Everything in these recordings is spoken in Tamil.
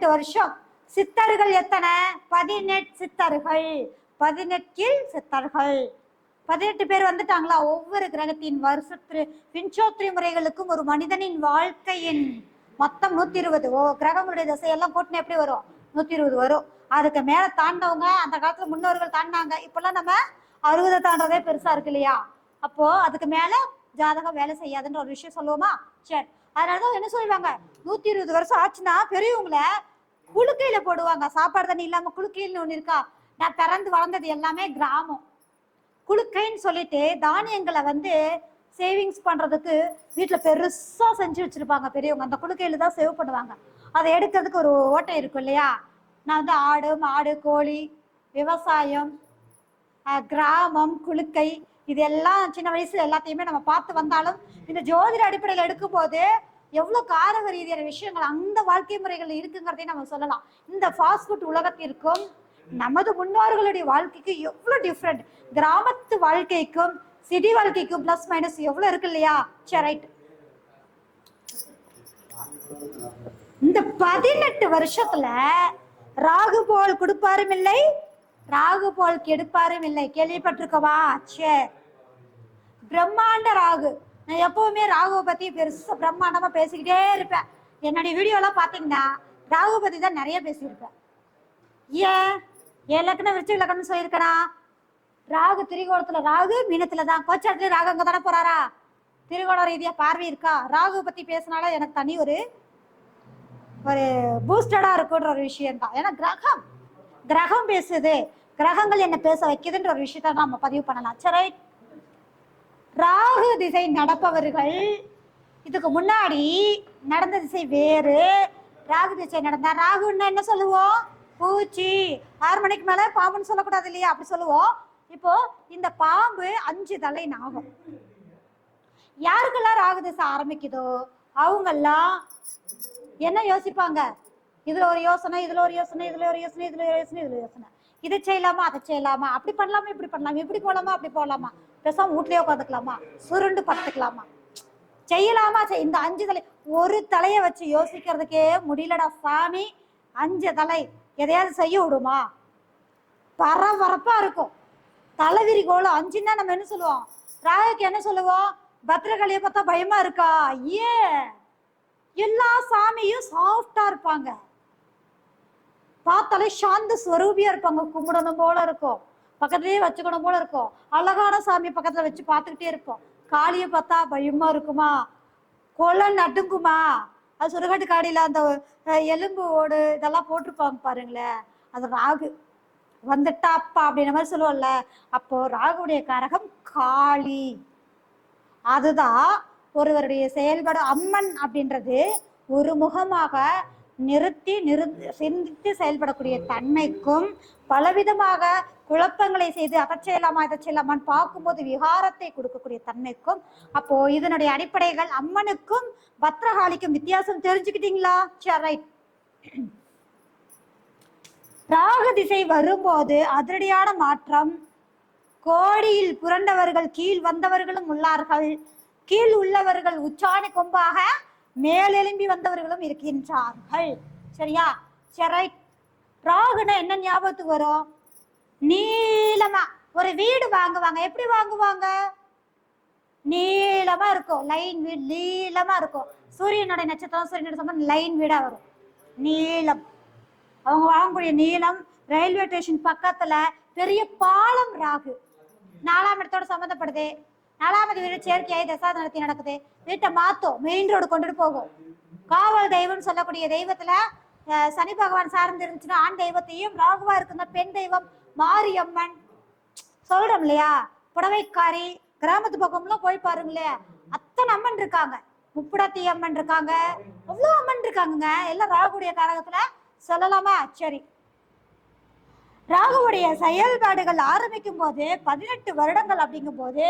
பதினெட்டு வருஷம். சித்தர்கள் எத்தனை? பதினெட்டு சித்தர்கள். பதினெட்டில் சித்தர்கள். பதினெட்டு பேர் வந்துட்டாங்களா? ஒவ்வொரு கிரகத்தின் வருஷத்து பின்சோத்ரி முறைகளுக்கும் ஒரு மனிதனின் வாழ்க்கையின் மொத்தம் நூத்தி இருபது ஓ கிரகங்களுடைய திசையெல்லாம் கூட்டினா எப்படி வரும்? நூத்தி இருபது வரும். அதுக்கு மேல தாண்டவங்க அந்த காலத்துல முன்னோர்கள் தாண்டினாங்க. இப்பெல்லாம் நம்ம அறுபதை தாண்டதே பெருசா இருக்கு இல்லையா? அப்போ அதுக்கு மேல ஜாதகம் வேலை செய்யாதுன்ற ஒரு விஷயம் சொல்லுவோமா? சரி. அதனாலதான் என்ன சொல்லுவாங்க? நூத்தி இருபது வருஷம் ஆச்சுன்னா பெரியவங்கள குளுக்கையில போடுவாங்க. சாப்பாடு தண்ணி இல்லாம குளுக்கைன்னு ஒண்ணு இருக்கா? நான் பிறந்து வளர்ந்தது எல்லாமே கிராமம். குளுக்கைன்னு சொல்லிட்டு தானியங்களை வந்து சேவிங்ஸ் பண்றதுக்கு வீட்டுல பெருசா செஞ்சு வச்சிருப்பாங்க பெரியவங்க. அந்த குளுக்கையில தான் சேவ் பண்ணுவாங்க. அதை எடுக்கிறதுக்கு ஒரு ஓட்டை இருக்கும் இல்லையா? நான் வந்து ஆடு மாடு கோழி விவசாயம் கிராமம் குளுக்கை இதெல்லாம் சின்ன வயசுல எல்லாத்தையுமே நம்ம பார்த்து வந்தாலும் இந்த ஜோதிட அடிப்படையில் எடுக்கும்போது எவ்வளோ காரக ரீதியான விஷயங்கள் அந்த வாழ்க்கை முறைகள் இருக்குங்கிறதையும் நம்ம சொல்லலாம். இந்த ஃபாஸ்ட் ஃபுட் உலகத்திற்கும் நமது முன்னோர்களுடைய வாழ்க்கைக்கு எவ்வளோ டிஃப்ரெண்ட் கிராமத்து வாழ்க்கைக்கும் சிட்டி வாழ்க்கைக்கும் பிளஸ் மைனஸ் எவ்வளோ இருக்கு இல்லையா? சரி ரைட் இந்த பதினெட்டு வருஷத்துல ராகு போல் கொடுப்பாரும் இல்லை? ராகு போல் கெடுப்பாரும் இல்லை. கேள்விப்பட்டிருக்கவா? சே பிரம்மாண்ட ராகு நான் எப்பவுமே ராகுவை பத்தி பெருசா பிரம்மாண்டமா பேசிக்கிட்டே இருப்பேன். என்னுடைய வீடியோலாம் எல்லாம் பாத்தீங்கன்னா ராகு பத்தி தான் நிறைய பேசியிருப்பேன். ஏன்? என் லக்கணம் விருச்சி லக்கணம் சொல்லியிருக்கனா? ராகு திரிகோணத்துல ராகு மீனத்துல தான். கோச்சாரத்துல ராகு அங்க தானே போறாரா? திரிகோண ரீதியா பார்வை இருக்கா? ராகு பத்தி பேசினால எனக்கு தனி ஒரு ஒரு பூஸ்டடா இருக்குன்ற ஒரு விஷயம் தான் ஏன்னா கிரகம் கிரகம் பேசுது. கிரகங்கள் என்ன பேச வைக்குதுன்ற ஒரு விஷயத்த நம்ம பதிவு பண்ணலாம். சரி. ராகு திசை நடப்பவர்கள். இதுக்கு முன்னாடி நடந்த திசை வேறு. ராகு திசை நடந்தா ராகுன்னா என்ன சொல்லுவோம்? பூச்சி. ஆறு மணிக்கு மேல பாம்புன்னு சொல்லக்கூடாது இல்லையா? அப்படி சொல்லுவோம். இப்போ இந்த பாம்பு அஞ்சு தலை நாகம் யாருக்கெல்லாம் ராகு திசை ஆரம்பிக்குதோ அவங்கெல்லாம் என்ன யோசிப்பாங்க? இதுல ஒரு யோசனை இதுல ஒரு யோசனை இதுல ஒரு யோசனை இதுல ஒரு யோசனை இதுல ஒரு யோசனை. இதை செய்யலாமா அதை செய்யலாமா? அப்படி பண்ணலாமா இப்படி பண்ணலாமா? இப்படி போகலாமா அப்படி போகலாமா? பேசாம வீட்லயே உட்காந்துக்கலாமா? சுருண்டு படுத்துக்கலாமா? செய்யலாமா? செய் இந்த அஞ்சு தலை. ஒரு தலைய வச்சு யோசிக்கிறதுக்கே முடியலடா சாமி. அஞ்சு தலை. எதையாவது செய்ய விடுமா? பரபரப்பா இருக்கும். தலைவிரி கோலம். அஞ்சுன்னா நம்ம என்ன சொல்லுவோம்? ராகுக்கு என்ன சொல்லுவோம்? பத்திரகாளியை பார்த்தா பயமா இருக்கா? ஏ எல்லா சாமியும் சாஃப்டா இருப்பாங்க. பார்த்தாலே சாந்த ஸ்வரூபியா இருப்பாங்க. கும்பிடணும் போல இருக்கும். பக்கத்துலயே வச்சுக்கணும் போல இருக்கும். அழகான சாமி பக்கத்துல வச்சு பார்த்துக்கிட்டே இருப்போம். காளியை பார்த்தா பயமா இருக்குமா? கொலை நடுங்குமா? அது சுடுகாட்டு காடியில அந்த எலும்பு ஓடு இதெல்லாம் போட்டிருப்பாங்க பாருங்களேன். அது ராகு. வந்துட்டாப்பா அப்படின்ற மாதிரி சொல்லுவோம்ல. அப்போ ராகுடைய கரகம் காளி. அதுதான் ஒருவருடைய செயல்பாடு. அம்மன் அப்படின்றது ஒரு முகமாக நிறுத்தி நிறு சிந்தித்து செயல்படக்கூடிய தன்மைக்கும் பலவிதமாக குழப்பங்களை செய்து அதை செய்யலாமா இதை செய்யலாமான்னு பார்க்கும்போது விகாரத்தை கொடுக்கக்கூடிய தன்மைக்கும் அப்போ இதனுடைய அடிப்படைகள் அம்மனுக்கும் பத்ரகாளிக்கும் வித்தியாசம் தெரிஞ்சுக்கிட்டீங்களா? சரி ரைட் ராகு திசை வரும்போது அதிரடியான மாற்றம். கோடியில் புரண்டவர்கள் கீழ் வந்தவர்களும் உள்ளார்கள். கீழ் உள்ளவர்கள் உச்சாணி கொம்பாக மேலெலும்பி வந்தவர்களும் இருக்கின்றார்கள். சரியா? சரி. ராகுனா என்ன ஞாபகத்துக்கு வரும்? நீளமா. ஒரு வீடு வாங்குவாங்க. எப்படி வாங்குவாங்க? நீளமா இருக்கும். லைன் வீடு நீளமா இருக்கும். சூரியனுடைய நட்சத்திரம் சூரியனுடைய சம்பந்தம் லைன் வீடா வரும். நீளம். அவங்க வாங்கக்கூடிய நீளம் ரயில்வே ஸ்டேஷன் பக்கத்துல பெரிய பாலம் ராகு. நாலாம் இடத்தோட சம்மந்தப்படுது நாலாவது வீடு செயற்கையாய் தசா நடத்தி நடக்குது. வீட்டை மாத்தும். மெயின் ரோடு கொண்டுட்டு போகும். காவல் தெய்வம்னு சொல்லக்கூடிய தெய்வத்துல சனி பகவான் சார்ந்து இருந்துச்சுன்னா ஆண் தெய்வத்தையும் ராகுவா இருக்குங்க பெண் தெய்வம் மாரியம்மன். சொல்றோம் இல்லையா? புடவைக்காரி கிராமத்து பக்கம்லாம் போய் பாருங்களே. அத்தனை அம்மன் இருக்காங்க. முப்புடத்தி அம்மன் இருக்காங்க. அவ்வளோ அம்மன் இருக்காங்கங்க. எல்லாம் ராகுடைய காரகத்துல சொல்லலாமா? சரி. ராகுவுடைய செயல்பாடுகள் ஆரம்பிக்கும் போது பதினெட்டு வருடங்கள் அப்படிங்கும் போது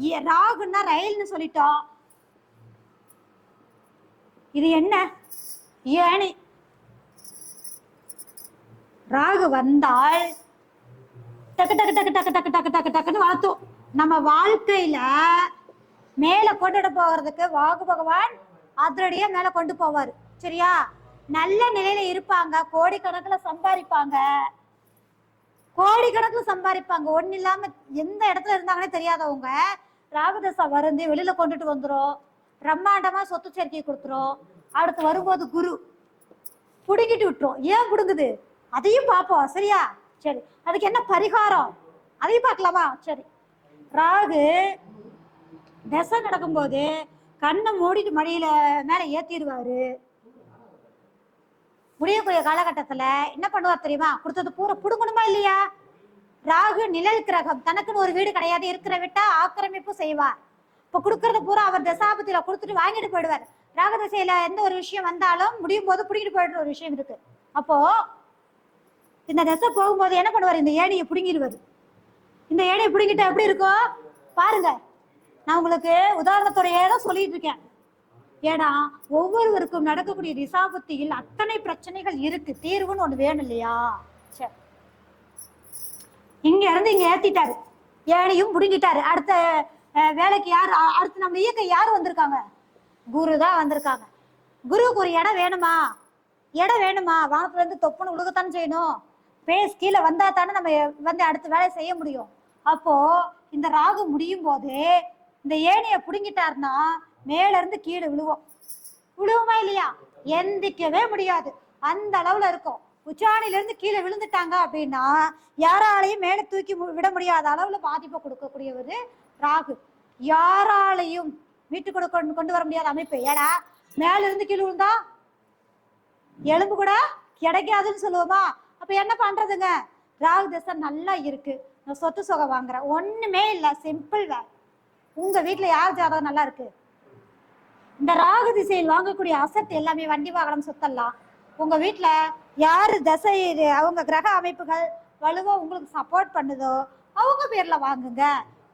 ராகுன்னா ரயில்னு சொல்லிட்டோம். இது என்ன? ஏணி. ராகு வந்தால் டக்கு டக்கு டக்கு டக்கு டக்கு டக்கு டக்கு டக்குன்னு வளர்த்தும். நம்ம வாழ்க்கையில மேல கொண்டுட்டு போகிறதுக்கு வாகு பகவான் அதிரடியா மேல கொண்டு போவார். சரியா? நல்ல நிலையில இருப்பாங்க கோடிக்கணக்குல சம்பாதிப்பாங்க. கோடிக்கணக்கில் சம்பாதிப்பாங்க. ஒன்றும் இல்லாமல் எந்த இடத்துல இருந்தாங்கன்னே தெரியாதவங்க ராகதசா வருந்து வெளியில் கொண்டுட்டு வந்துடும் பிரம்மாண்டமாக சொத்து சேர்க்கையை கொடுத்துரும். அடுத்து வரும்போது குரு பிடுங்கிட்டு விட்டுரும். ஏன் பிடுங்குது? அதையும் பார்ப்போம். சரியா? சரி. அதுக்கு என்ன பரிகாரம்? அதையும் பார்க்கலாமா? சரி. ராகு தசை நடக்கும்போது கண்ணை மூடிட்டு மடியில மேலே ஏற்றிடுவாரு முடியக்கூடிய காலகட்டத்துல என்ன பண்ணுவார் தெரியுமா? கொடுத்தது பூரா புடுங்கணுமா இல்லையா? ராகு நிழல் கிரகம். தனக்குன்னு ஒரு வீடு கிடையாது. இருக்கிற விட்டா ஆக்கிரமிப்பு செய்வார் இப்ப கொடுக்கறது பூரா அவர் தசாபத்தில கொடுத்துட்டு வாங்கிட்டு போயிடுவார். ராகு தசையில எந்த ஒரு விஷயம் வந்தாலும் முடியும் போது பிடிக்கிட்டு போயிடுற ஒரு விஷயம் இருக்கு. அப்போ இந்த தசை போகும்போது என்ன பண்ணுவார்? இந்த ஏணியை பிடுங்கிடுவார். இந்த ஏணியை பிடுங்கிட்டா எப்படி இருக்கும்? பாருங்க. நான் உங்களுக்கு உதாரணத்தோடயே தான் சொல்லிட்டு இருக்கேன். ஏன்னா ஒவ்வொருவருக்கும் நடக்கக்கூடிய திசாபுத்தியில் அத்தனை பிரச்சனைகள் இருக்கு. தீர்வுன்னு ஒண்ணு வேணும் இல்லையா? சரி இங்க இருந்து இங்க ஏத்திட்டாரு. ஏனையும் புடுங்கிட்டாரு. அடுத்த வேலைக்கு யார் அடுத்து நம்ம இயக்க யார் வந்திருக்காங்க? குரு தான் வந்திருக்காங்க. குருவுக்கு ஒரு இடம் வேணுமா? இடம் வேணுமா? வானத்துல இருந்து தொப்புன்னு உழுகத்தானே செய்யணும். பேஸ் கீழே வந்தா தானே நம்ம வந்து அடுத்த வேலையை செய்ய முடியும். அப்போ இந்த ராகு முடியும் போது இந்த ஏணியை புடுங்கிட்டாருன்னா மேலேருந்து கீழே விழுவோம். விழுவுமா இல்லையா? எந்திக்கவே முடியாது. அந்த அளவில் இருக்கும். உச்சாணிலேருந்து கீழே விழுந்துட்டாங்க அப்படின்னா யாராலையும் மேலே தூக்கி விட முடியாத அளவில் பாதிப்பை கொடுக்கக்கூடியவர் ராகு. யாராலையும் வீட்டுக்கு கொண்டு கொண்டு வர முடியாத அமைப்பு. ஏடா மேலிருந்து கீழே விழுந்தா எலும்பு கூட கிடைக்காதுன்னு சொல்லுவோமா? அப்போ என்ன பண்ணுறதுங்க ராகு தசை நல்லா இருக்கு. நான் சொத்து சொகை வாங்குறேன். ஒன்றுமே இல்லை. Simple way. உங்கள் வீட்டில் யார் ஜாதகம் நல்லா இருக்குது இந்த ராகு திசையில் வாங்கக்கூடிய அசட் எல்லாமே வண்டி வாகனம் சொத்தெல்லாம் உங்க வீட்டுல யாரு தசை இது, அவங்க கிரக அமைப்புகள் வலுவா உங்களுக்கு சப்போர்ட் பண்ணுதோ அவங்க பேர்ல வாங்குங்க.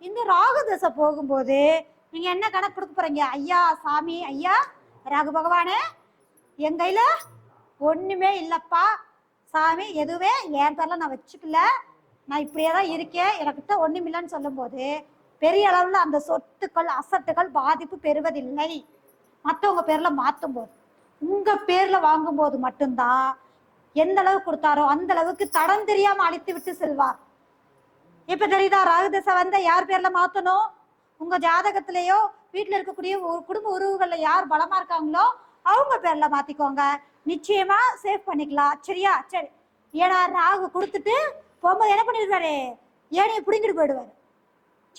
இந்த ராகு தசை போகும்போது நீங்க என்ன கணக்கு கொடுக்க போறீங்க? ஐயா சாமி ஐயா ராகு பகவானே என் கையில ஒண்ணுமே இல்லப்பா. சாமி எதுவே என் பேர்ல நான் வச்சுக்கல. நான் இப்படியே தான் இருக்கேன். எனக்கிட்ட ஒண்ணுமில்லைன்னு சொல்லும்போது பெரிய அளவுல அந்த சொத்துக்கள் அசட்டுகள் பாதிப்பு பெறுவதில்லை. மற்றவங்க பேர்ல மாத்தும் போது உங்க பேர்ல வாங்கும்போது மட்டும்தான் எந்த அளவு கொடுத்தாரோ அந்த அளவுக்கு தடம் தெரியாம அழித்து விட்டு செல்வார். இப்ப தெரியுதா ராகுதசை வந்த யார் பேர்ல மாத்தணும்? உங்க ஜாதகத்திலேயோ வீட்டுல இருக்கக்கூடிய ஒரு குடும்ப உறவுகள்ல யார் பலமா இருக்காங்களோ அவங்க பேர்ல மாத்திக்கோங்க. நிச்சயமா சேவ் பண்ணிக்கலாம். சரியா? சரி. ஏன்னா ராகு கொடுத்துட்டு போகும்போது என்ன பண்ணிடுவாரு? ஏனைய பிடிங்கிட்டு போயிடுவாரு.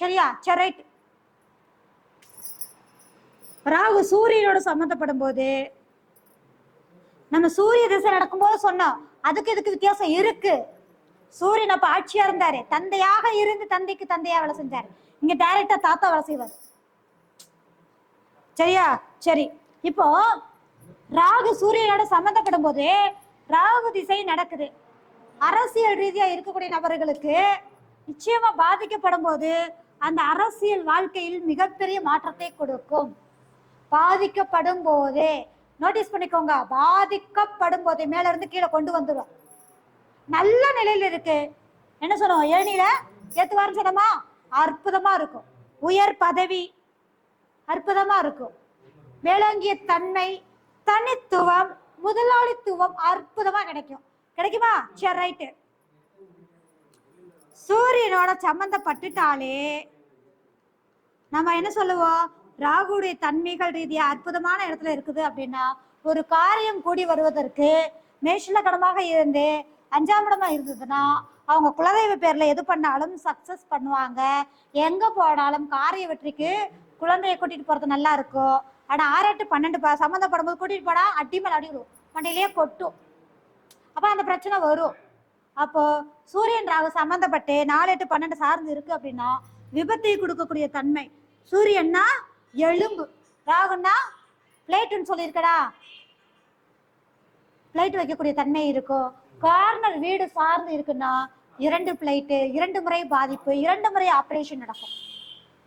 சரியா? சரி ரைட் ராகு சூரியனோட சம்மந்தப்படும் போது நம்ம சூரிய திசை நடக்கும்போது சொன்னோம் அதுக்கு இதுக்கு வித்தியாசம் இருக்கு? சூரியன் அப்ப ஆட்சியா இருந்தாரு. தந்தையாக இருந்து தந்தைக்கு தந்தையா வேலை செஞ்சாரு. இங்க டைரக்டா தாத்தா வேலை செய்வார். சரியா? சரி. இப்போ ராகு சூரியனோட சம்மந்தப்படும் போது ராகு திசை நடக்குது. அரசியல் ரீதியா இருக்கக்கூடிய நபர்களுக்கு நிச்சயமா பாதிக்கப்படும் போது அந்த அரசியல் வாழ்க்கையில் மிகப்பெரிய மாற்றத்தை கொடுக்கும். பாதிக்கப்படும் போதே நோட்டீஸ் பண்ணிக்கோங்க பாதிக்கப்படும் போதே மேல இருந்து கீழே கொண்டு வந்துடும் நல்ல நிலையில இருக்கு. என்ன சொல்லுவோம்? ஏனில ஏத்துவாருன்னு சொன்னோமா? அற்புதமா இருக்கும். உயர் பதவி அற்புதமா இருக்கும். விளங்கிய தன்மை தனித்துவம் முதலாளித்துவம் அற்புதமா கிடைக்கும். கிடைக்குமா? சரி ரைட்டு சூரியனோட சம்பந்தப்பட்டுட்டாலே நம்ம என்ன சொல்லுவோம்? ராகுடைய தன்மைகள் ரீதியா அற்புதமான இடத்துல இருக்குது அப்படின்னா ஒரு காரியம் கூடி வருவதற்கு மேஷலகடமாக இருந்து அஞ்சாம் இடமா இருந்ததுன்னா அவங்க குலதெய்வ பேர்ல எது பண்ணாலும் சக்சஸ் பண்ணுவாங்க. எங்க போனாலும் காரிய வெற்றிக்கு குழந்தைய கூட்டிட்டு போறது நல்லா இருக்கும். ஆனா ஆறு எட்டு பன்னெண்டு ப- சம்மந்தப்படும் போது கூட்டிட்டு போனா அட்டிமல் அடிவிடும் மண்டையிலேயே கொட்டும். அப்ப அந்த பிரச்சனை வரும். அப்போ சூரியன் ராகு சம்மந்தப்பட்டு நாலு எட்டு பன்னெண்டு சார்ந்து இருக்கு அப்படின்னா விபத்தை கொடுக்கக்கூடிய தன்மை. சூரியன்னா எலும்பு ராகுன்னா பிளேட்டுன்னு சொல்லியிருக்கடா. பிளேட் வைக்கக்கூடிய தன்மை இருக்கும் கார்னர் வீடு சார்ந்து இருக்குன்னா இரண்டு பிளேட்டு இரண்டு முறை பாதிப்பு இரண்டு முறை ஆப்ரேஷன் நடக்கும்.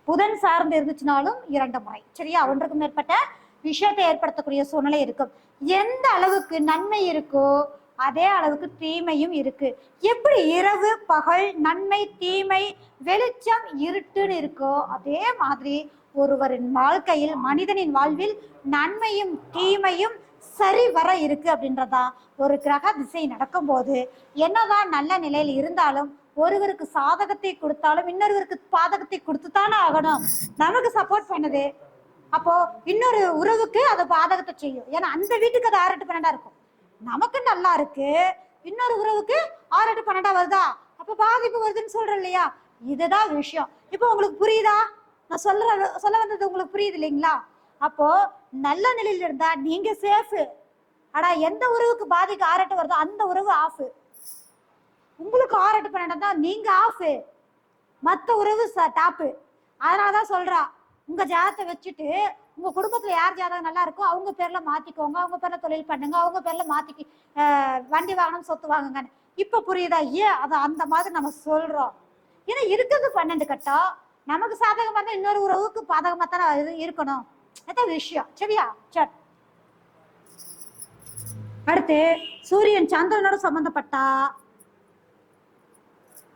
புதன் சார்ந்து இருந்துச்சுனாலும் இரண்டு முறை. சரியா? ஒன்றுக்கும் மேற்பட்ட விஷயத்தை ஏற்படுத்தக்கூடிய சூழ்நிலை இருக்கும். எந்த அளவுக்கு நன்மை இருக்கோ அதே அளவுக்கு தீமையும் இருக்கு. எப்படி இரவு பகல் நன்மை தீமை வெளிச்சம் இருட்டுன்னு இருக்கோ அதே மாதிரி ஒருவரின் வாழ்க்கையில் மனிதனின் வாழ்வில் நன்மையும் தீமையும் சரி வர இருக்கு அப்படின்றதா ஒரு கிரக திசை நடக்கும்போது என்னதான் நல்ல நிலையில் இருந்தாலும் ஒருவருக்கு சாதகத்தை கொடுத்தாலும் இன்னொருவருக்கு பாதகத்தை கொடுத்து தானே ஆகணும். நமக்கு சப்போர்ட் பண்ணுது. அப்போ இன்னொரு உறவுக்கு அது பாதகத்தை செய்யும். ஏன்னா அந்த வீட்டுக்கு அது ஆறு எட்டு பன்னெண்டா இருக்கும். நமக்கு நல்லா இருக்கு. இன்னொரு உறவுக்கு ஆறு எட்டு பன்னெண்டா வருதா? அப்ப பாதிப்பு வருதுன்னு சொல்றேன் இல்லையா? இதுதான் விஷயம். இப்போ உங்களுக்கு புரியுதா? நான் சொல்ற சொல்ல வந்தது உங்களுக்கு புரியுது இல்லைங்களா? அப்போ நல்ல நிலையில இருந்தா நீங்க சேஃபு ஆனா எந்த உறவுக்கு பாதிக்கு ஆரட்டு வருதோ அந்த உறவு ஆஃப் உங்களுக்கு ஆரட்டு பன்னெண்டு தான் நீங்க ஆஃப் மத்த உறவு டாப்பு அதனாலதான் சொல்றா. உங்க ஜாதத்தை வச்சுட்டு உங்க குடும்பத்துல யார் ஜாதகம் நல்லா இருக்கோ அவங்க பேர்ல மாத்திக்கோங்க. அவங்க பேர்ல தொழில் பண்ணுங்க. அவங்க பேர்ல மாத்திக்கி வண்டி வாங்கணும் சொத்து வாங்குங்கன்னு. இப்ப புரியுதா? ஏன்? அதை அந்த மாதிரி நம்ம சொல்றோம். ஏன்னா இருக்கிறது பன்னெண்டு கட்டம். நமக்கு சாதகமா இருந்தா இன்னொரு உறவுக்கு பாதகமா தானே இது இருக்கணும். அதான் விஷயம். சரியா? சட் அடுத்து சூரியன் சந்திரனோட சம்பந்தப்பட்டா?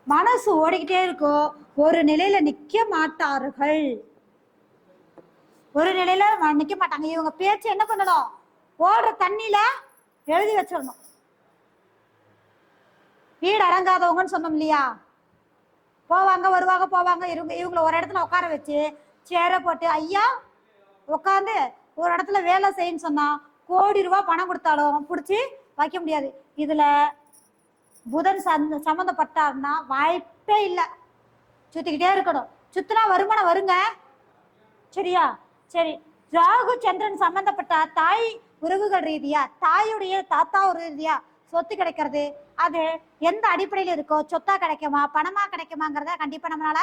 மனசு ஓடிக்கிட்டே இருக்கும். ஒரு நிலையில நிக்க மாட்டார்கள். ஒரு நிலையில நிக்க மாட்டாங்க. இவங்க பேச்சு என்ன பண்ணணும்? ஓடுற தண்ணியில எழுதி வச்சிடணும். வீடு அடங்காதவங்கன்னு சொன்னோம் இல்லையா? போவாங்க வருவாங்க போவாங்க. இவங்க இவங்கள ஒரு இடத்துல உட்கார வச்சு சேரை போட்டு ஐயா உட்காந்து ஒரு இடத்துல வேலை செய்யுன்னு சொன்னா கோடி ரூபா பணம் கொடுத்தாலும் பிடிச்சி வைக்க முடியாது. இதுல புதன் சந்த சம்மந்தப்பட்டார்னா வாய்ப்பே இல்லை. சுத்திக்கிட்டே இருக்கணும். சுத்தினா வருமானம் வருங்க. சரியா? சரி. ராகு சந்திரன் சம்மந்தப்பட்ட தாய் உறவுகள் ரீதியா தாயுடைய தாத்தா ஒரு ரீதியா சொத்து கிடைக்கிறது அது எந்த அடிப்படையில் இருக்கோ சொத்தா கிடைக்குமா பணமா கிடைக்குமாங்கிறத கண்டிப்பா நம்மளால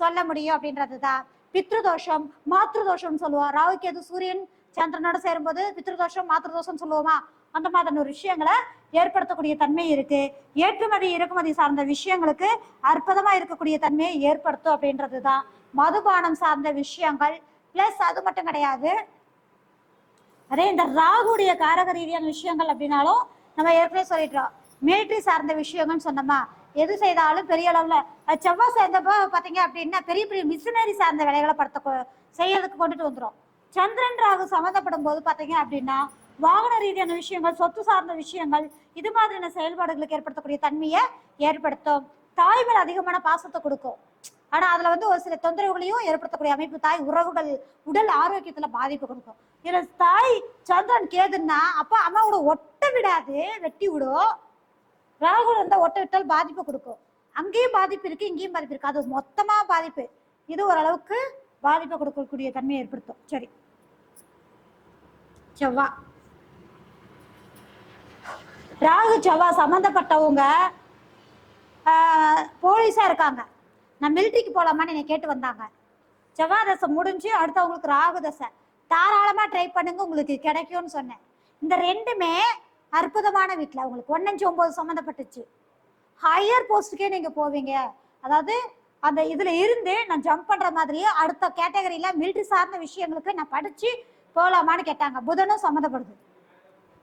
சொல்ல முடியும் அப்படின்றது தான் பித்ருதோஷம் மாத்ருதோஷம்னு சொல்லுவோம். ராகுக்கு எது சூரியன் சந்திரனோட சேரும்போது பித்ருதோஷம் மாத்ருதோஷம் சொல்லுவோமா? அந்த மாதிரி ஒரு விஷயங்களை ஏற்படுத்தக்கூடிய தன்மை இருக்கு. ஏற்றுமதி இறக்குமதி சார்ந்த விஷயங்களுக்கு அற்புதமா இருக்கக்கூடிய தன்மையை ஏற்படுத்தும் அப்படின்றது தான் மதுபானம் சார்ந்த விஷயங்கள் பிளஸ் அது மட்டும் கிடையாது. அதே இந்த ராகுடைய காரக ரீதியான விஷயங்கள் அப்படின்னாலும் நம்ம ஏற்கனவே சொல்லிட்டோம். மிலிட்ரி சார்ந்த விஷயங்கள்னு சொன்னோமா? எது செய்தாலும் பெரிய அளவுல செவ்வாய் சேர்ந்தப்போ பார்த்தீங்க அப்படின்னா பெரிய பெரிய மிஷினரி சார்ந்த வேலைகளை படுத்த செய்யறதுக்கு கொண்டுட்டு வந்துரும். சந்திரன் ராகு சம்மந்தப்படும் போது பாத்தீங்க அப்படின்னா வாகன ரீதியான விஷயங்கள் சொத்து சார்ந்த விஷயங்கள் இது மாதிரியான செயல்பாடுகளுக்கு ஏற்படுத்தக்கூடிய தன்மையை ஏற்படுத்தும். தாய் மேல அதிகமான பாசத்தை கொடுக்கும். ஆனா அதுல வந்து ஒரு சில தொந்தரவுகளையும் ஏற்படுத்தக்கூடிய அமைப்பு தாய் உறவுகள் உடல் ஆரோக்கியத்துல பாதிப்பு கொடுக்கும். இதுல தாய் சந்திரன் கேதுன்னா அப்ப அம்மாவோட ஒட்ட விடாது வெட்டி விடும் ராகு இருந்தால் ஒட்ட விட்டால் பாதிப்பு கொடுக்கும். அங்கேயும் பாதிப்பு இருக்கு இங்கேயும் பாதிப்பு இருக்குது அது மொத்தமா பாதிப்பு. இது ஓரளவுக்கு பாதிப்பை கொடுக்கக்கூடிய தன்மையை ஏற்படுத்தும். சரி. செவ்வா. ராகு செவ்வா சம்மந்தப்பட்டவங்க ஆஹ், போலீஸா இருக்காங்க. நான் மிலிட்ரிக்கு போலாமான்னு என்னை கேட்டு வந்தாங்க. செவ்வாய் தசை முடிஞ்சு அடுத்து அவங்களுக்கு ராகு தசை. தாராளமா ட்ரை பண்ணுங்க உங்களுக்கு கிடைக்கும்னு சொன்னேன். இந்த ரெண்டுமே அற்புதமான வீட்டில் உங்களுக்கு ஒன்னஞ்சு ஒம்பது சம்மந்தப்பட்டுச்சு. ஹையர் போஸ்ட்டுக்கே நீங்கள் போவீங்க. அதாவது அந்த இதில் இருந்து நான் ஜம்ப் பண்ணுற மாதிரியே அடுத்த கேட்டகரியில மிலிட்ரி சார்ந்த விஷயங்களுக்கு நான் படித்து போகலாமான்னு கேட்டாங்க. புதனும் சம்மந்தப்படுது.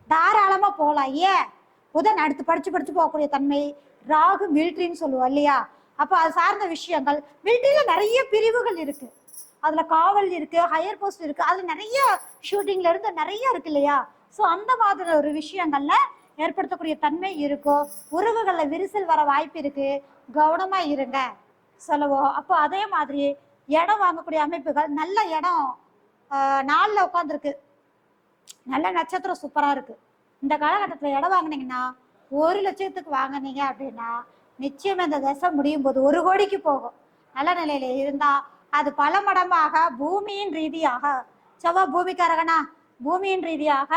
தாராளமாக போகலாம் ஏன்? புதன் அடுத்து படித்து படித்து போகக்கூடிய தன்மை ராகு மிலிட்ரின்னு சொல்லுவோம் இல்லையா? அப்போ அது சார்ந்த விஷயங்கள். மில்ட்ரியில் நிறைய பிரிவுகள் இருக்குது அதில் காவல் இருக்குது ஹையர் போஸ்ட் இருக்குது அதில் நிறைய ஷூட்டிங்ல இருந்து நிறைய இருக்கு இல்லையா? ஸோ அந்த மாதிரி ஒரு விஷயங்கள்ல ஏற்படுத்தக்கூடிய தன்மை இருக்கும் உறவுகளில் விரிசல் வர வாய்ப்பு இருக்கு கவனமா இருங்க சொல்லுவோம் அப்போ அதே மாதிரி இடம் வாங்கக்கூடிய அமைப்புகள் நல்ல இடம் நாளில் உட்காந்துருக்கு நல்ல நட்சத்திரம் சூப்பராக இருக்கு. இந்த காலகட்டத்தில் இடம் வாங்கினீங்கன்னா ஒரு லட்சத்துக்கு வாங்குனீங்க அப்படின்னா நிச்சயம் இந்த தசை முடியும் போது ஒரு கோடிக்கு போகும். நல்ல நிலையில இருந்தா அது பல மடமாக பூமியின் ரீதியாக செவ்வாய் பூமிக்காரகனா பூமியின் ரீதியாக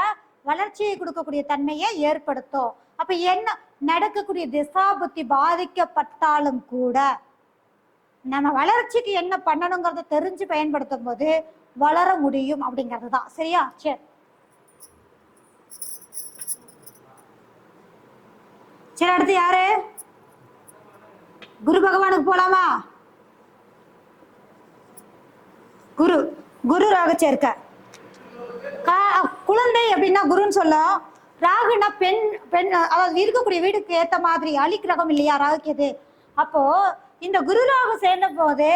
வளர்ச்சியை கொடுக்கக்கூடிய தன்மையை ஏற்படுத்தும். அப்ப என்ன நடக்கக்கூடிய திசா புத்தி பாதிக்கப்பட்டாலும் கூட நம்ம வளர்ச்சிக்கு என்ன பண்ணணுங்கிறத தெரிஞ்சு பயன்படுத்தும் போது வளர முடியும் அப்படிங்கிறது தான். சரியா? சரி. சரி அடுத்து யாரு? குரு பகவானுக்கு போலாமா? குரு குரு ராக சேர்க்க குழந்தை அப்படின்னா குருன்னு சொல்லும் ராகுனா பெண் பெண் அதாவது இருக்கக்கூடிய வீடுக்கு ஏத்த மாதிரி அலிக்கிரகம் இல்லையா ராகுக்கு அப்போ இந்த குரு ராகு சேர்ந்த போது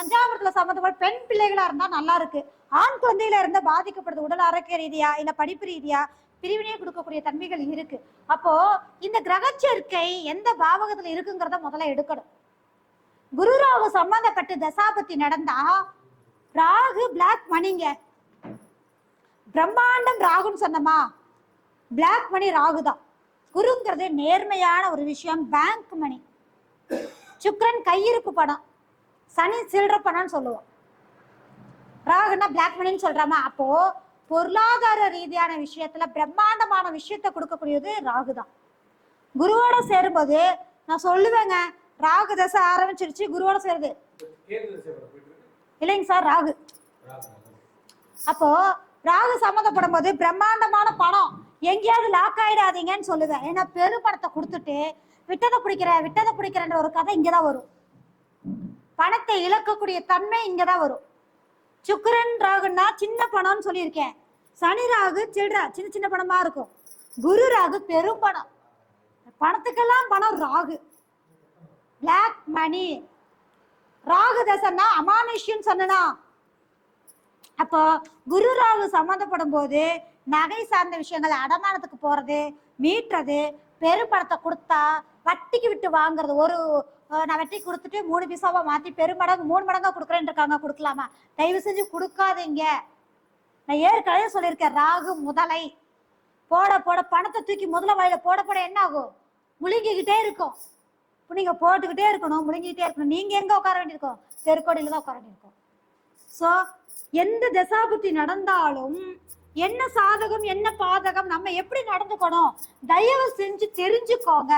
அஞ்சாவரத்துல சம்மந்தப்பட்ட பெண் பிள்ளைகளா இருந்தா நல்லா இருக்கு. ஆண் குழந்தையில இருந்தா பாதிக்கப்படுது உடல் ஆரோக்கிய ரீதியா இல்ல படிப்பு ரீதியா பிரிவினையை கொடுக்கக்கூடிய தன்மைகள் இருக்கு. அப்போ இந்த கிரகச்சேர்க்கை எந்த பாவகத்துல இருக்குங்கிறத முதல்ல எடுக்கணும். குரு ராகு சம்பந்தப்பட்டு தசாபத்தி நடந்தா ராகு பிளாக் மணிங்க பிரம்மாண்டம் ராகுன்னு சொன்னமா? பிளாக் மணி ராகு தான் குருங்கிறது நேர்மையான ஒரு விஷயம் பேங்க் மணி சுக்கிரன் கையிருப்பு பணம். சனி சில்லற பணம்னு சொல்லுவோம். ராகுனா பிளாக் மணின்னு சொல்றாமா? அப்போ பொருளாதார ரீதியான விஷயத்துல பிரம்மாண்டமான விஷயத்தை கொடுக்கக்கூடியது ராகு தான் குருவோட சேரும்போது நான் சொல்லுவேங்க ராகு தசை ஆரம்பிச்சிருச்சு குருவோட சேருது. இல்லைங்க சார் ராகு. அப்போ ராகு சம்மந்தப்படும் போது பிரம்மாண்டமான பணம். எங்கேயாவது லாக் ஆயிடாதீங்கன்னு சொல்லுவேன். ஏன்னா பெரும் பணத்தை கொடுத்துட்டு விட்டதை பிடிக்கிற விட்டதை பிடிக்கிறன்ற ஒரு கதை இங்கதான் வரும். பணத்தை இழக்கக்கூடிய தன்மை இங்கதான் வரும். சுக்கரன் ராகுன்னா சின்ன பணம்னு சொல்லியிருக்கேன். சனி ராகு சில்ட்ரா சின்ன சின்ன பணமா இருக்கும். குரு ராகு பெரும் பணம். பணத்துக்கெல்லாம் பணம் ராகு. பிளாக் மணி ராகு தசைன்னா அமானுஷ்யம் சொன்னா அப்போ குரு ராகு சம்மந்தப்படும் போது நகை சார்ந்த விஷயங்கள் அடமானத்துக்கு போறது மீட்டுறது பெரும்பணத்தை கொடுத்தா வட்டிக்கு விட்டு வாங்குறது. ஒரு நான் வெட்டி கொடுத்துட்டு மூணு பைசாவா மாத்தி பெருமடங்கு மூணு மடங்கா கொடுக்குறேன்னு இருக்காங்க கொடுக்கலாமா? தயவு செஞ்சு கொடுக்காதீங்க. நான் ஏற்கனவே சொல்லியிருக்கேன் ராகு முதலை. போட போட பணத்தை தூக்கி முதல வாயில போட போட என்ன ஆகும்? முழுங்கிக்கிட்டே இருக்கும். இப்போ நீங்க போட்டுக்கிட்டே இருக்கணும் முழுங்கிக்கிட்டே இருக்கணும். நீங்க எங்க உட்கார வேண்டியிருக்கோம்? தெருக்கோடியில தான் உட்கார வேண்டியிருக்கோம். ஸோ எந்த தசாபுத்தி நடந்தாலும் என்ன சாதகம் என்ன பாதகம் நம்ம எப்படி நடந்துக்கணும்? தயவு செஞ்சு தெரிஞ்சுக்கோங்க.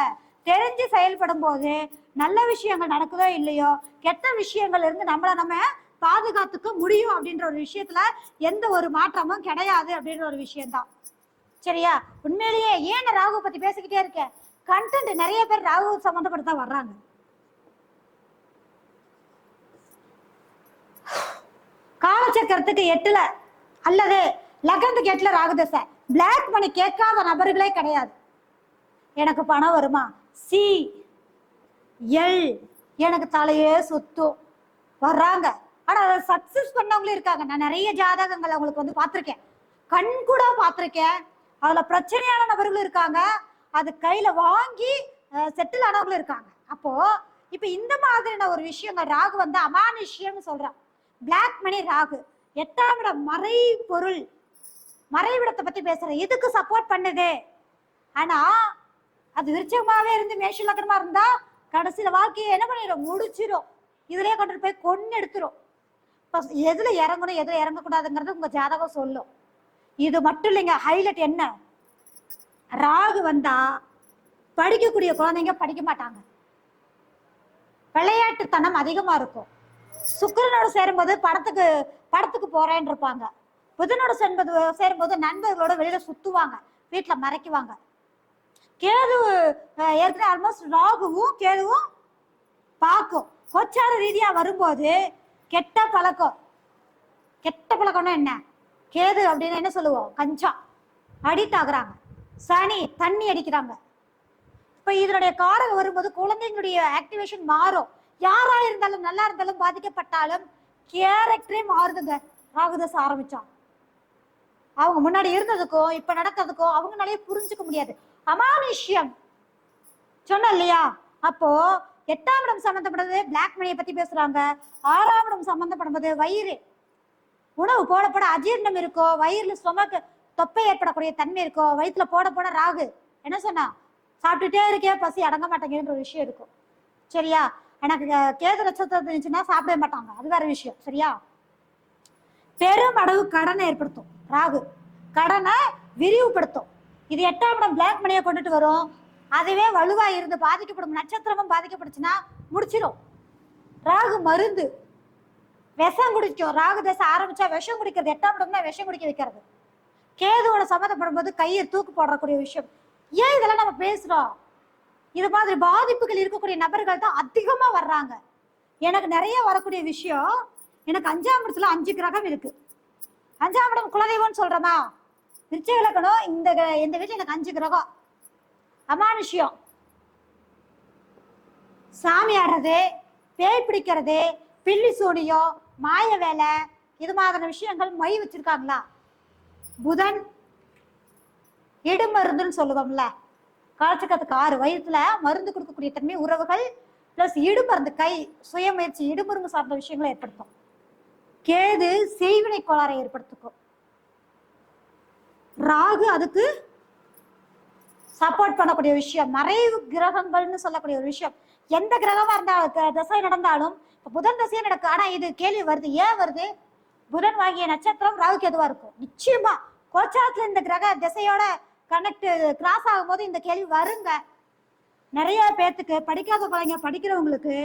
தெரிஞ்சு செயல்படும் போது நல்ல விஷயங்கள் நடக்குதோ இல்லையோ கெட்ட விஷயங்கள் இருந்து நம்மள நம்ம பாதுகாத்துக்க முடியும் அப்படின்ற ஒரு விஷயத்துல எந்த ஒரு மாற்றமும் கிடையாது அப்படின்ற ஒரு விஷயம்தான். சரியா? உண்மையிலேயே ஏன் ராகு பத்தி பேசிக்கிட்டே இருக்கேன்? கண்டென்ட் நிறைய பேர் ராகு சம்மந்தப்பட்டு தான் வர்றாங்க. காலச்சக்கரத்துக்கு எட்டுல அல்லது லக்னத்துக்கு எட்டுல ராகுதசை. பிளாக் மணி கேட்காத நபர்களே கிடையாது. எனக்கு பணம் வருமா? சி எல் எனக்கு தலையே சுத்தும். வர்றாங்க. ஆனா அதை சக்சஸ் பண்ணவங்களும் இருக்காங்க. நான் நிறைய ஜாதகங்கள் அவங்களுக்கு வந்து பார்த்துருக்கேன். கண் கூட பார்த்துருக்கேன். அதுல பிரச்சனையான நபர்களும் இருக்காங்க. அது கையில வாங்கி செட்டில் ஆனவங்களும் இருக்காங்க. அப்போ இப்ப இந்த மாதிரியான ஒரு விஷயங்கள் ராகு வந்து அமானுஷ்யம்னு சொல்றான். Black money Rahu. எட்டாம் இடம் மறை பொருள் மறைவிடத்தை பத்தி பேசுறேன். இதுக்கு சப்போர்ட் பண்ணுது? ஆனா அது விருச்சகமாவே இருந்து மேஷ லக்னமா இருந்தா கடைசியில வாழ்க்கையை என்ன பண்ணிடும் முடிச்சிடும் இதுலயே கொண்டு போய் கொன்னு எடுத்துரும். எதுல இறங்கணும் எதுல இறங்கக்கூடாதுங்கிறது உங்க ஜாதகம் சொல்லும். இது மட்டும் இல்லைங்க ஹைலைட் என்ன? ராகு வந்தா படிக்கக்கூடிய குழந்தைங்க படிக்க மாட்டாங்க. விளையாட்டுத்தனம் அதிகமா இருக்கும். சுக்கரனோட சேரும்போது படத்துக்கு படத்துக்கு போறேன்னு இருப்பாங்க புதனோட சேர்ந்தது சேரும்போது நண்பர்களோட வெளியில சுத்துவாங்க. வீட்டுல மறைக்குவாங்க. கேது ஏற்கனவே ஆல்மோஸ்ட் ராகுவும் கேதுவும் பார்க்கும். கோச்சார ரீதியா வரும்போது கெட்ட பழக்கம். கெட்ட பழக்கம்னா என்ன? கேது அப்படின்னு என்ன சொல்லுவோம்? கஞ்சா. அடிக்ட் ஆகுறாங்க. சனி தண்ணி அடிக்கிறாங்க. இப்ப இதனுடைய காரகம் வரும்போது குழந்தைங்களுடைய ஆக்டிவேஷன் மாறும். யாரா இருந்தாலும் நல்லா இருந்தாலும் பாதிக்கப்பட்டாலும் கேரக்டரே மாறுதுங்க. ராகுதாஸ் ஆரம்பிச்சான். அவங்க முன்னாடி இருந்ததுக்கும் இப்ப நடக்கிறதுக்கும் அவங்களாலே புரிஞ்சுக்க முடியாது. அமானுஷ்யம். சொன்ன இல்லையா? அப்போ எட்டாம் இடம் சம்பந்தப்பட்டது பிளாக் மணியை பத்தி பேசுறாங்க. ஆறாம் இடம் சம்மந்தப்படும்போது வயிறு. உணவு போட போட அஜீரணம் இருக்கோ வயிறுல ஸ்டொமக் தொப்பை ஏற்படக்கூடிய தன்மை இருக்கோ வயிற்றுல போட போட ராகு. என்ன சொன்னா? சாப்பிட்டுட்டே இருக்கே பசி அடங்க மாட்டேங்குதுன்ற ஒரு விஷயம் இருக்கும். சரியா? எனக்கு கேது நட்சத்திரம் இருந்துச்சுன்னா சாப்பிடவே மாட்டாங்க. அது வேற விஷயம். சரியா? பெரும் அளவு கடனை ஏற்படுத்தும். ராகு. கடனை விரிவுபடுத்தும். இது எட்டாம் இடம் பிளாக் மணியை கொண்டுட்டு வரும். அதுவே வலுவா இருந்து பாதிக்கப்படும். நட்சத்திரமும் பாதிக்கப்படுச்சுன்னா முடிச்சிடும் ராகு மருந்து. விஷம் குடிக்கும். ராகு தசை ஆரம்பிச்சா விஷம் குடிக்கிறது. எட்டாம் இடம்னா விஷம் குடிக்க வைக்கிறது. கேதுவோட சம்மந்தப்படும் போது கையை தூக்கு போடக்கூடிய விஷயம். ஏன் இதெல்லாம் நம்ம பேசுறோம்? இது மாதிரி பாதிப்புகள் இருக்கக்கூடிய நபர்கள் தான் அதிகமாக வர்றாங்க. எனக்கு நிறைய வரக்கூடிய விஷயம் எனக்கு அஞ்சாம் இடத்துல அஞ்சு கிரகம் இருக்கு. அஞ்சாம் இடம் குலதெய்வம்னு சொல்றோமா விருச்ச விளக்கணும் இந்த இந்த வீட்டில் எனக்கு அஞ்சு கிரகம். அமானுஷ்யம். சாமி ஆடுறது பேய் பிடிக்கிறது பில்லி சூனியம் மாய வேலை இது மாதிரியான விஷயங்கள் மை வச்சிருக்காங்களா? புதன் இடுமருந்துன்னு சொல்லுவோம்ல. காய்ச்சக்கத்துக்கு ஆறு வயிற்றுல மருந்து கொடுக்கக்கூடிய தன்மை உறவுகள் பிளஸ் இடுமருந்து கை சுயமுயற்சி இடுமருந்து சார்ந்த விஷயங்களை ஏற்படுத்தும். கேது செய்வினை கோளாறை ஏற்படுத்திக்கும். ராகு அதுக்கு சப்போர்ட் பண்ணக்கூடிய விஷயம். மறைவு கிரகங்கள்னு சொல்லக்கூடிய ஒரு விஷயம். எந்த கிரகமா இருந்தா த- தசை நடந்தாலும் இப்போ புதன் தசையே நடக்கும் ஆனா இது கேள்வி வருது. ஏன் வருது? புதன் வாங்கிய நட்சத்திரம் ராகுக்கு எதுவா இருக்கும்? நிச்சயமா கோச்சாரத்துல இந்த கிரக திசையோட கனெக்ட் கிராஸ் ஆகும்போது இந்த கேள்வி வருங்க. நிறைய பேர்த்துக்கு படிக்காத குழந்தைங்க படிக்கிறவங்களுக்கு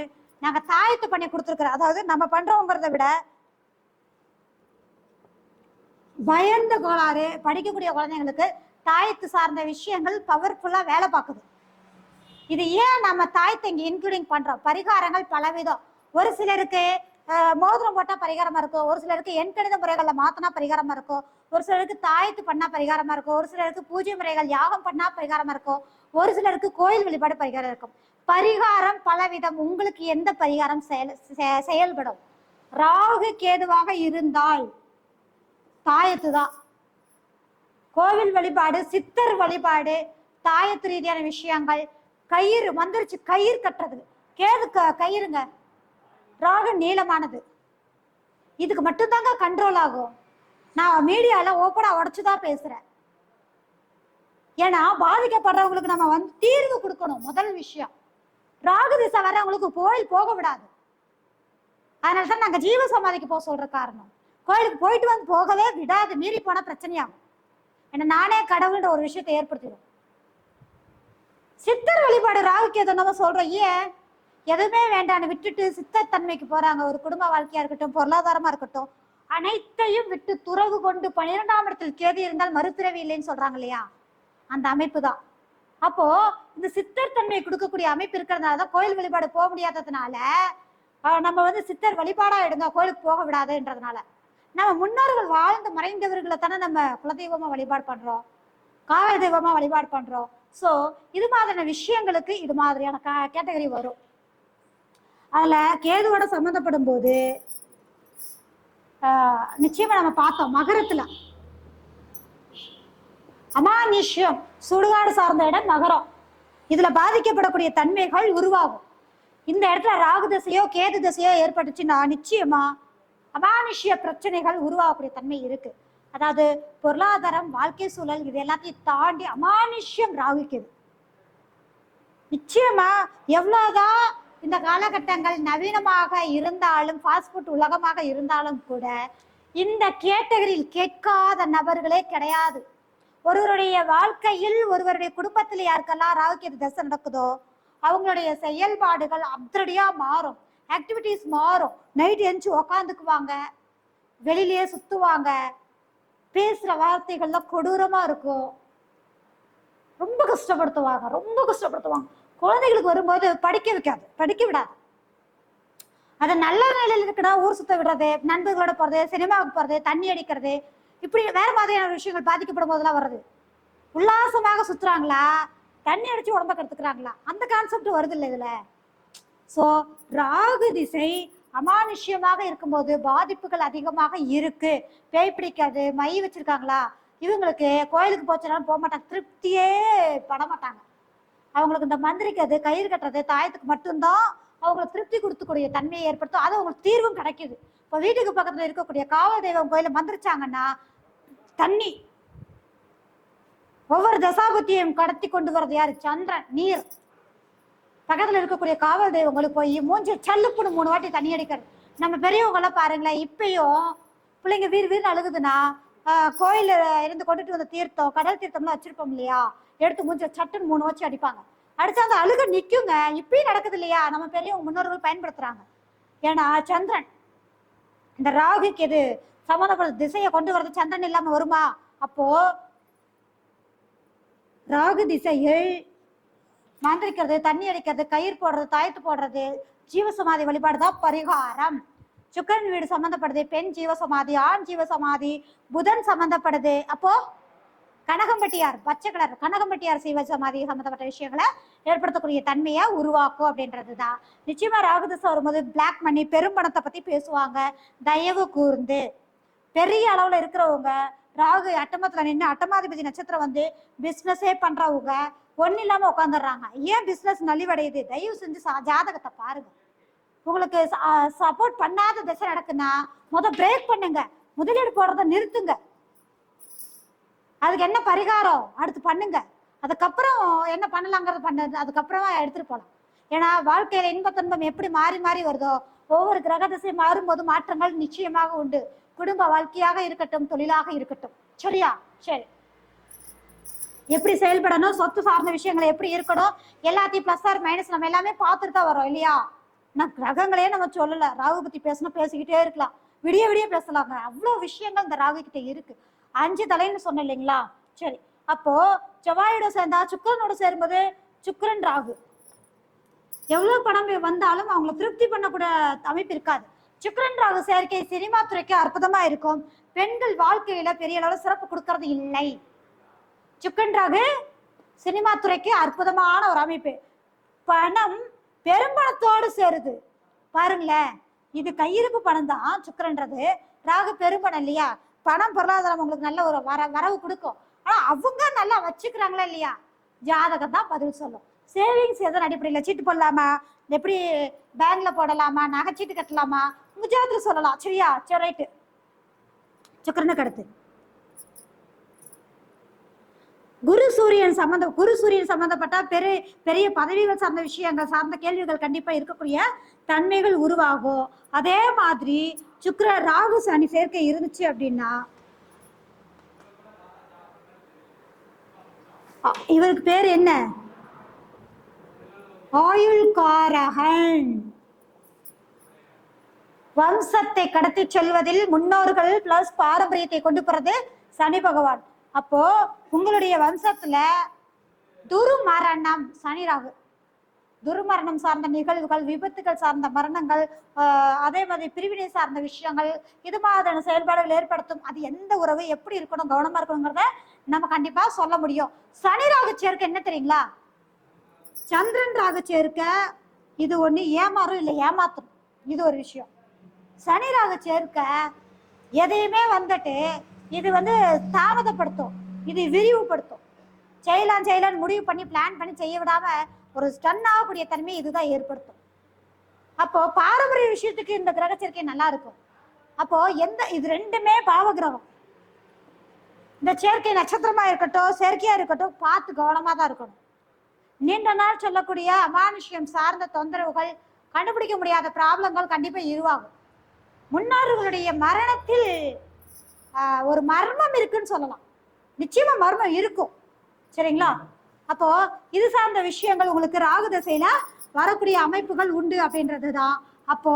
நாங்க தாயத்து பண்ணி கொடுத்துருக்குறோம். அதாவது நம்ம பண்றோங்கிறத விட பயந்த கோளாறு படிக்கக்கூடிய குழந்தைங்களுக்கு தாயத்து சார்ந்த விஷயங்கள் பவர்ஃபுல்லா வேலை பார்க்குது. இது ஏன் நம்ம தாயத்தை இங்க இன்க்ளூடிங் பண்றோம்? பரிகாரங்கள் பலவிதம். ஒரு சிலருக்கு மோதிரம் போட்டா பரிகாரமா இருக்கும். ஒரு சிலருக்கு எண்கணித முறைகளில் மாத்தினா பரிகாரமா இருக்கும். ஒரு சிலருக்கு தாயத்து பண்ணா பரிகாரமா இருக்கும். ஒரு சிலருக்கு பூஜை முறைகள் யாகம் பண்ணா பரிகாரமா இருக்கும். ஒரு சிலருக்கு கோயில் வழிபாடு பரிகாரம் இருக்கும். பரிகாரம் பலவிதம். உங்களுக்கு எந்த பரிகாரம் செயல் செயல்படும்? ராகு கேதுவாக இருந்தால் தாயத்து தான். கோவில் வழிபாடு சித்தர் வழிபாடு தாயத்து ரீதியான விஷயங்கள் கயிறு வந்துருச்சு கயிறு கட்டுறது. கேது க- கயிறுங்க. ராகு நீளமானது. இதுக்கு மட்டும்தாங்க கண்ட்ரோல் ஆகும். நான் மீடியால ஓப்பனா உடச்சுதான் பேசுறேன். ஏன்னா பாதிக்கப்படுறவங்களுக்கு நம்ம வந்து தீர்வு கொடுக்கணும் முதல் விஷயம். ராகு திசை வர்றவங்களுக்கு கோயில் போக விடாது. அதனால தான் நாங்க ஜீவ சமாதிக்கு போக சொல்ற காரணம். கோயிலுக்கு போயிட்டு வந்து போகவே விடாது மீறி போனா பிரச்சனையாகும். ஏன்னா நானே கடவுள்ன்ற ஒரு விஷயத்தை ஏற்படுத்திடும் சித்தர் வழிபாடு ராகுக்கு எதோ நம்ம சொல்றோம் ஏன்? எதுவுமே வேண்டான்னு விட்டுட்டு சித்தத்தன்மைக்கு போறாங்க. ஒரு குடும்ப வாழ்க்கையா இருக்கட்டும் பொருளாதாரமா இருக்கட்டும் அனைத்தையும் விட்டு துறவு கொண்டு பன்னிரெண்டாம் இடத்தில் கேது இருந்தால் மறுபிறவி இல்லைன்னு சொல்றாங்க இல்லையா? அந்த அமைப்பு தான் அப்போ இந்த சித்தர் தன்மை கொடுக்கக்கூடிய அமைப்பு இருக்கிறதுனால தான் கோயில் வழிபாடு போக முடியாததுனால நம்ம வந்து சித்தர் வழிபாடா எடுங்க கோயிலுக்கு போக விடாதுன்றதுனால. நம்ம முன்னோர்கள் வாழ்ந்து மறைந்தவர்களை தானே நம்ம குலதெய்வமா வழிபாடு பண்றோம் காவல் தெய்வமா வழிபாடு பண்றோம். சோ இது மாதிரியான விஷயங்களுக்கு இது மாதிரியான கேட்டகரி வரும். அதுல கேதுவோட சம்மந்தப்படும் போது நிச்சயமா நம்ம பார்த்தோம் மகரத்துல. அமானுஷ்யம் சுடுகாடு சார்ந்த இடம் மகரம். இதுல பாதிக்கப்படக்கூடிய தன்மைகள் உருவாகும். இந்த இடத்துல ராகு தசையோ கேது தசையோ ஏற்பட்டுச்சுன்னா நிச்சயமா அமானுஷ்ய பிரச்சனைகள் உருவாகக்கூடிய தன்மை இருக்கு. அதாவது பொருளாதாரம் வாழ்க்கை சூழல் இது எல்லாத்தையும் தாண்டி அமானுஷ்யம் ராகுக்குது நிச்சயமா எவ்வளவுதான் இந்த காலகட்டங்கள் நவீனமாக இருந்தாலும் ஃபாஸ்ட் ஃபுட் உலகமாக இருந்தாலும் கூட இந்த கேட்டகரியில் கேட்காத நபர்களே கிடையாது. ஒருவருடைய வாழ்க்கையில் ஒருவருடைய குடும்பத்தில் யாருக்கெல்லாம் ராகுகேது தசை நடக்குதோ அவங்களுடைய செயல்பாடுகள் அதிரடியா மாறும். ஆக்டிவிட்டிஸ் மாறும். நைட் எந்திச்சு உக்காந்துக்குவாங்க. வெளியிலேயே சுத்துவாங்க. பேசுற வார்த்தைகள்லாம் கொடூரமா இருக்கும். ரொம்ப கஷ்டப்படுத்துவாங்க. ரொம்ப கஷ்டப்படுத்துவாங்க. குழந்தைகளுக்கு வரும்போது படிக்க வைக்காது. படிக்க விடாது. அது நல்ல நிலையில் இருக்குன்னா ஊர் சுத்த விடுறது நண்பர்களோட போறது சினிமாவுக்கு போறது தண்ணி அடிக்கிறது இப்படி வேற மாதிரியான விஷயங்கள் பாதிக்கப்படும் போதெல்லாம் வருது உல்லாசமாக சுத்துறாங்களா? தண்ணி அடிச்சு உடம்ப கெடுத்துக்கிறாங்களா? அந்த கான்செப்ட் வருது இல்லை இதுல. சோ ராகு திசை அமானுஷ்யமாக இருக்கும்போது பாதிப்புகள் அதிகமாக இருக்கு. பேய் பிடிக்காது மை வச்சிருக்காங்களா? இவங்களுக்கு கோயிலுக்கு போச்சுனாலும் போக மாட்டாங்க திருப்தியே பட மாட்டாங்க அவங்களுக்கு இந்த மந்திரிக்கிறது கயிறு கட்டுறது தாயத்துக்கு மட்டும்தான் அவங்களுக்கு திருப்தி கொடுத்துக்கூடிய தன்மையை ஏற்படுத்தும். அது அவங்களுக்கு தீர்வும் கிடைக்குது. இப்போ வீட்டுக்கு பக்கத்தில் இருக்கக்கூடிய காவல் தெய்வம் கோயில மந்திரிச்சாங்கன்னா தண்ணி. ஒவ்வொரு தசாபத்தியையும் கடத்தி கொண்டு வர்றது யாரு? சந்திரன் நீர். பக்கத்தில் இருக்கக்கூடிய காவல் தெய்வங்களுக்கு போய் மூஞ்சி சல்லுப்புன்னு மூணு வாட்டி தண்ணி அடிக்கிறது. நம்ம பெரியவங்களாம் பாருங்களேன் இப்பயும் பிள்ளைங்க வீர் வீர் அழுகுதுன்னா கோயிலில் இருந்து கொண்டுட்டு வந்த தீர்த்தம் கடல் தீர்த்தம்லாம் வச்சிருப்போம் இல்லையா? எடுத்து முடிஞ்ச சட்டுன்னு மூணு வச்சு அடிப்பாங்க. அடிச்சா அந்த அழுக நிற்குங்க இப்பயும் நடக்குது இல்லையா நம்ம பெரியவங்க முன்னோர்கள் பயன்படுத்துறாங்க. ஏன்னா சந்திரன் இந்த ராகுக்கு எது சம்மந்தப்பட்ட திசையை கொண்டு வரது சந்திரன் இல்லாம வருமா? அப்போ ராகு திசையில் மந்திரிக்கிறது தண்ணி அடிக்கிறது கயிறு போடுறது தாயத்து போடுறது ஜீவசமாதி வழிபாடு தான் பரிகாரம். சுக்கரன் வீடு சம்மந்தப்படுது பெண் ஜீவசமாதி ஆண் ஜீவசமாதி புதன் சம்மந்தப்படுது அப்போ கனகம்பட்டியார் பச்சை கலர் கனகம்பட்டியார் சீவ சமாதி சம்மந்தப்பட்ட விஷயங்களை ஏற்படுத்தக்கூடிய தன்மையை உருவாக்கும் அப்படின்றது தான் நிச்சயமா ராகுதசை வரும்போது பிளாக் மணி பெரும்பணத்தை பத்தி பேசுவாங்க. தயவு கூர்ந்து. பெரிய அளவுல இருக்கிறவங்க ராகு அட்டமத்துல நின்று அட்டமாதிபதி நட்சத்திரம் வந்து பிசினஸே பண்றவங்க ஒன்றும் இல்லாம உட்காந்துடுறாங்க ஏன் பிசினஸ் நலிவடையுது? தயவு செஞ்சு சா- ஜாதகத்தை பாருங்க. உங்களுக்கு சப்போர்ட் பண்ணாத திசை நடக்குன்னா முத பிரேக் பண்ணுங்க. முதலீடு போடுறத நிறுத்துங்க. அதுக்கு என்ன பரிகாரம்? அடுத்து பண்ணுங்க. அதுக்கப்புறம் என்ன பண்ணலாங்கிறத பண்ண. அதுக்கப்புறமா எடுத்துட்டு போகலாம் ஏன்னா வாழ்க்கையில இன்பத்துன்பம் எப்படி மாறி மாறி வருதோ ஒவ்வொரு கிரக திசை மாறும்போது மாற்றங்கள் நிச்சயமாக உண்டு. குடும்ப வாழ்க்கையாக இருக்கட்டும் தொழிலாக இருக்கட்டும். சரியா? சரி. எப்படி செயல்படணும்? சொத்து சார்ந்த விஷயங்கள் எப்படி இருக்கணும்? எல்லாத்தையும் பிளஸ் ஆர் மைனஸ் நம்ம எல்லாமே பார்த்துட்டு தான் வரோம் இல்லையா? நான் கிரகங்களே நம்ம சொல்லல. ராகு பத்தி பேசணும் பேசிக்கிட்டே இருக்கலாம். விடிய விடிய பேசலாங்க. அவ்வளோ விஷயங்கள் இந்த ராகு கிட்ட இருக்கு. அஞ்சு தலைன்னு சொன்னேன் இல்லைங்களா? சரி. அப்போ செவ்வாயோட சேர்ந்தா சுக்கரனோட சேரும்போது சுக்கரன் ராகு. எவ்வளவு பணம் வந்தாலும் அவங்கள திருப்தி பண்ணக்கூட அமைப்பு இருக்காது. சுக்கரன் ராகு சேர்க்கை சினிமா துறைக்கு அற்புதமா இருக்கும். பெண்கள் வாழ்க்கையில பெரிய அளவில் சிறப்பு கொடுக்கறது இல்லை. சுக்கிரன் ராகு சினிமா துறைக்கு அற்புதமான ஒரு அமைப்பு. பணம் பெரும்பணத்தோடு சேருது. பாருங்களேன். இது கையிருப்பு பணம் தான் சுக்கரன்றது. ராகு பெரும்பணம் இல்லையா? பணம் பொருளாதாரம் உங்களுக்கு நல்ல ஒரு வர வரவு கொடுக்கும். ஆனா அவங்க நல்லா வச்சுக்கிறாங்களா இல்லையா? ஜாதகம் தான் பதில் சொல்லும். சேவிங்ஸ் எதன் அடிப்படையில்? சீட்டு போடலாமா? எப்படி பேங்க்ல போடலாமா? நகைச்சீட்டு கட்டலாமா? உங்க ஜாதகம் சொல்லலாம். சரியா? சரி ரைட்டு சுக்கிரனுக்கு அடுத்து. குரு சூரியன் சம்பந்த குரு சூரியன் சம்பந்தப்பட்ட பெரிய பெரிய பதவிகள் சார்ந்த விஷயங்கள் சார்ந்த கேள்விகள் கண்டிப்பாக இருக்கக்கூடிய தன்மைகள் உருவாகும். அதே மாதிரி சுக்கர ராகு சனி சேர்க்கை இருந்துச்சு அப்படின்னா இவருக்கு பேர் என்ன? ஆயுள்காரகன். வம்சத்தை கடத்தி செல்வதில் முன்னோர்கள் பிளஸ் பாரம்பரியத்தை கொண்டு போறது சனி பகவான். அப்போ உங்களுடைய வம்சத்துல துருமரணம் சனி ராகு. துர்மரணம் சார்ந்த நிகழ்வுகள் விபத்துகள் சார்ந்த மரணங்கள் அதே மாதிரி பிரிவினை சார்ந்த விஷயங்கள் இது மாதிரியான செயல்பாடுகள் ஏற்படுத்தும். அது எந்த உறவு எப்படி இருக்கணும் கவனமா இருக்கணுங்கிறத நம்ம கண்டிப்பா சொல்ல முடியும். சனி ராகு சேர்க்கை என்ன தெரியுங்களா? சந்திரன் ராகு சேர்க்கை இது ஒண்ணு ஏமாறும் இல்லை ஏமாத்தும். இது ஒரு விஷயம். சனி ராகு சேர்க்கை எதையுமே வந்துட்டு இது வந்து தாமதப்படுத்தும். இது விரிவுபடுத்தும். செய்யலாம் செய்யலாம் முடிவு பண்ணி பிளான் பண்ணி செய்ய விடாம ஒரு ஸ்டன் ஆகக்கூடிய தன்மை இதுதான் ஏற்படுத்தும். அப்போ பாரம்பரிய விஷயத்துக்கு இந்த கிரக சேர்க்கை நல்லா இருக்கும். அப்போ எந்த இது ரெண்டுமே பாவ கிரகம் இந்த செயற்கை நட்சத்திரமா இருக்கட்டும் செயற்கையா இருக்கட்டும் பார்த்து கவனமா தான் இருக்கணும். நீண்ட நாள் சொல்லக்கூடிய அமானுஷ்யம் சார்ந்த தொந்தரவுகள் கண்டுபிடிக்க முடியாத ப்ராப்ளங்கள் கண்டிப்பா இருவாகும் முன்னோர்களுடைய மரணத்தில் ஒரு மர்மம் இருக்குன்னு சொல்லலாம். நிச்சயமா மர்மம் இருக்கும். சரிங்களா? அப்போ இது சார்ந்த விஷயங்கள் உங்களுக்கு ராகு தசையில வரக்கூடிய அமைப்புகள் உண்டு அப்படின்றது தான் அப்போ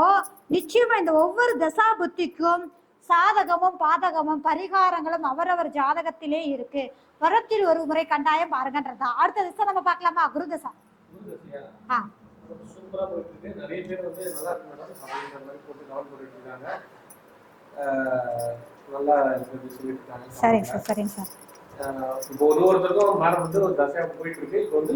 நிச்சயமா இந்த ஒவ்வொரு தசா புத்திக்கும் சாதகமும் பாதகமும் பரிகாரங்களும் அவரவர் ஜாதகத்திலே இருக்கு. வருடத்தில் ஒரு முறை கண்டாயம் பாருங்கன்றதா அடுத்த திசை நம்ம பார்க்கலாமா? குரு தசா? ஆ. இருக்கு நிறைய பேர் வந்து நல்லா இருக்கு மேடம் அப்படிங்கிற மாதிரி போட்டு கவனம் பண்ணிட்டு இருக்காங்க. நல்லா இருக்கிறது சொல்லிட்டு இருக்காங்க. சரிங்க சார் சரிங்க சார். இப்போ ஒரு ஒருத்தருக்கும் மேடம் வந்து ஒரு தசையாக போயிட்டு இருக்கு இப்போ வந்து